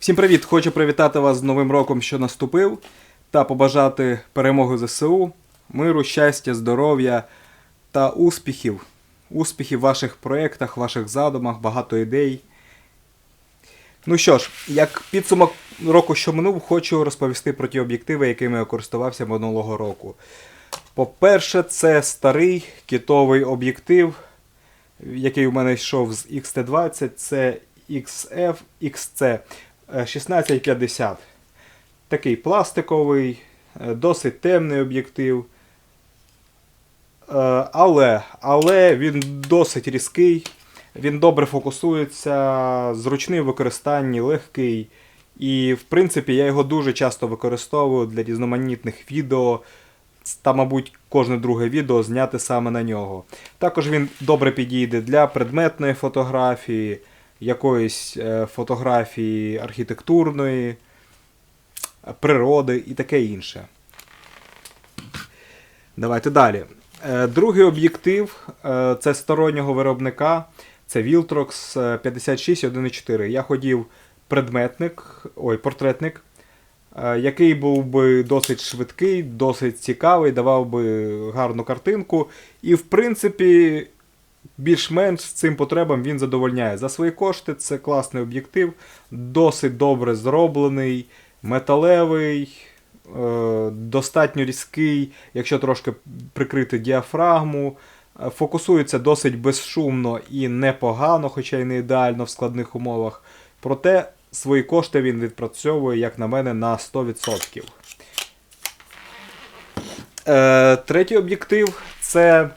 Всім привіт! Хочу привітати вас з Новим роком, що наступив, та побажати перемоги ЗСУ, миру, щастя, здоров'я та успіхів. Успіхів в ваших проєктах, ваших задумах, багато ідей. Ну що ж, як підсумок року, що минув, хочу розповісти про ті об'єктиви, якими я користувався минулого року. По-перше, це старий кітовий об'єктив, який у мене йшов з XT20, це XF XC 1650. Такий пластиковий, е, досить темний об'єктив. Е, Але, але він досить різкий, він добре фокусується, зручний в використанні, легкий. І, в принципі, я його дуже часто використовую для різноманітних відео. Та, мабуть, кожне друге відео зняти саме на нього. Також він добре підійде для предметної фотографії, якоїсь е, фотографії архітектурної, природи і таке інше. Давайте далі. Е, Другий об'єктив е, це стороннього виробника. Це Viltrox е, 5614. Я ходів предметник, ой, портретник, який був би досить швидкий, досить цікавий, давав би гарну картинку. І, в принципі, більш-менш цим потребам він задовольняє. За свої кошти це класний об'єктив, досить добре зроблений, металевий, е, достатньо різкий, якщо трошки прикрити діафрагму. Е, Фокусується досить безшумно і непогано, хоча й не ідеально в складних умовах. Проте свої кошти він відпрацьовує, як на мене, на 100%. Е, третій об'єктив це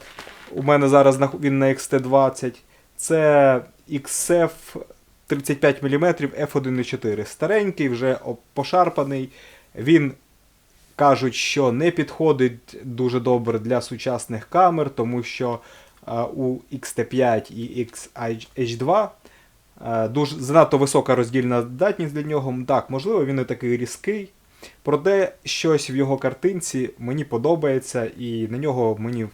у мене зараз він на XT20. Це XF 35 мм F1.4. Старенький, вже пошарпаний. Він кажуть, що не підходить дуже добре для сучасних камер, тому що е, у XT5 і XH2 е, дуже занадто висока роздільна здатність для нього. Так, можливо, він не такий різкий. Проте щось в його картинці мені подобається, і на нього мені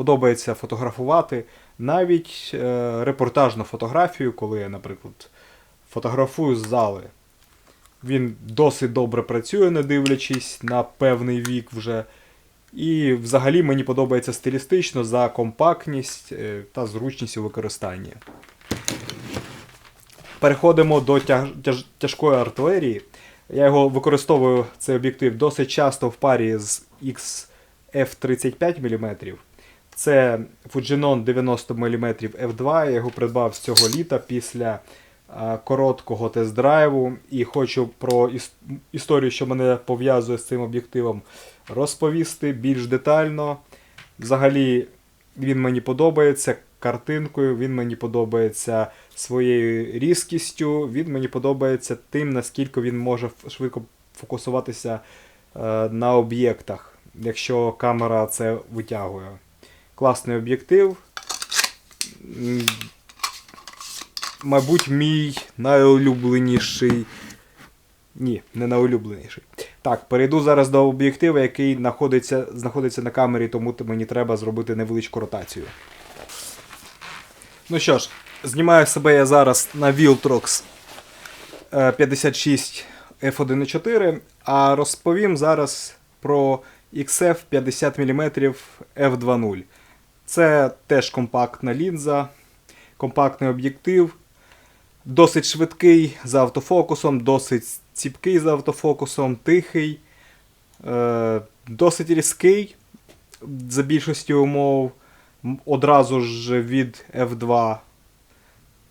подобається фотографувати. Навіть е, репортажну фотографію, коли я, наприклад, фотографую з зали. Він досить добре працює, не дивлячись на певний вік вже. І взагалі мені подобається стилістично за компактність е, та зручність у використанні. Переходимо до тяж, тяж, тяжкої артилерії. Я його використовую цей об'єктив досить часто в парі з XF35 мм. Це Fujinon 90 мм F2. Я його придбав з цього літа після а, короткого тест-драйву. І хочу про іс- історію, що мене пов'язує з цим об'єктивом, розповісти більш детально. Взагалі, він мені подобається картинкою, він мені подобається своєю різкістю, він мені подобається тим, наскільки він може швидко фокусуватися е, на об'єктах, якщо камера це витягує. Класний об'єктив. Мабуть, мій найулюбленіший. Ні, не найулюбленіший. Так, перейду зараз до об'єктива, який знаходиться, знаходиться на камері, тому мені треба зробити невеличку ротацію. Ну що ж, знімаю себе я зараз на Viltrox е, 56 F1.4, а розповім зараз про XF 50 мм F2.0. Це теж компактна лінза, компактний об'єктив, досить швидкий за автофокусом, досить ціпкий за автофокусом, тихий, е, досить різкий за більшості умов, одразу ж від F2.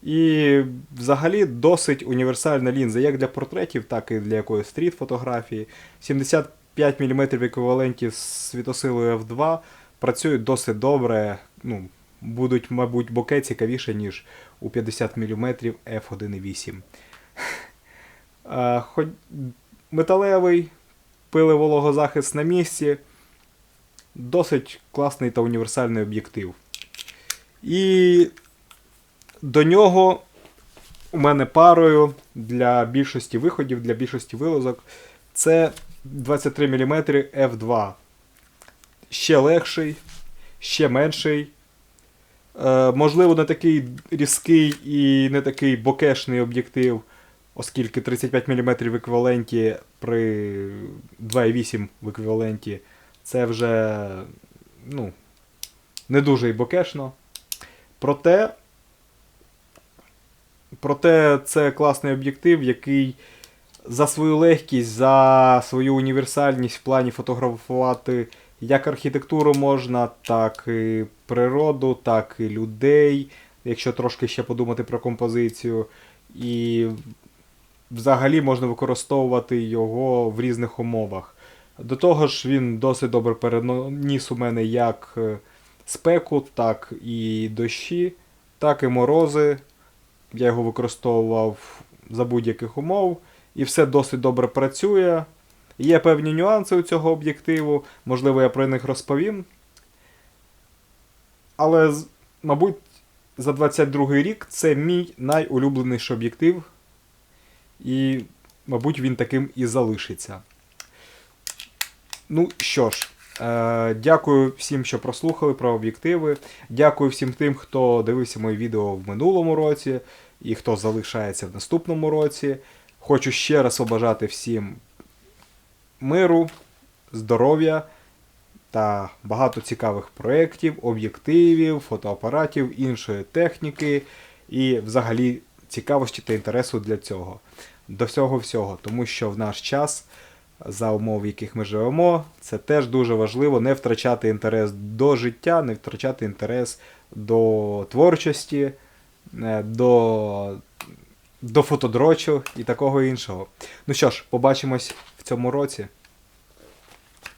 І взагалі досить універсальна лінза, як для портретів, так і для якоїсь стріт фотографії. 75 мм еквіваленті з світосилою F2 працюють досить добре. Ну, будуть, мабуть, боке цікавіше, ніж у 50 мм F1.8. Е, Хоч металевий, пилевологозахист на місці. Досить класний та універсальний об'єктив. І до нього у мене парою для більшості виходів, для більшості вилазок. Це 23 мм F2. Ще легший, ще менший. Е, можливо, не такий різкий і не такий бокешний об'єктив, оскільки 35 мм в еквіваленті при 2,8 в еквіваленті це вже ну, не дуже і бокешно. Проте, проте це класний об'єктив, який за свою легкість, за свою універсальність в плані фотографувати як архітектуру можна, так і природу, так і людей, якщо трошки ще подумати про композицію. І взагалі можна використовувати його в різних умовах. До того ж, він досить добре переніс у мене як е, спеку, так і дощі, так і морози. Я його використовував за будь-яких умов, і все досить добре працює. Є певні нюанси у цього об'єктиву, можливо, я про них розповім. Але, мабуть, за 22 рік це мій найулюбленіший об'єктив. І, мабуть, він таким і залишиться. Ну що ж, е, дякую всім, що прослухали про об'єктиви. Дякую всім тим, хто дивився мої відео в минулому році і хто залишається в наступному році. Хочу ще раз побажати всім миру, здоров'я та багато цікавих проєктів, об'єктивів, фотоапаратів, іншої техніки і взагалі цікавості та інтересу для цього. До всього всього, тому що в наш час, за умов, в яких ми живемо, це теж дуже важливо не втрачати інтерес до життя, не втрачати інтерес до творчості, е, до, до фотодрочу і такого іншого. Ну що ж, побачимось в цьому році.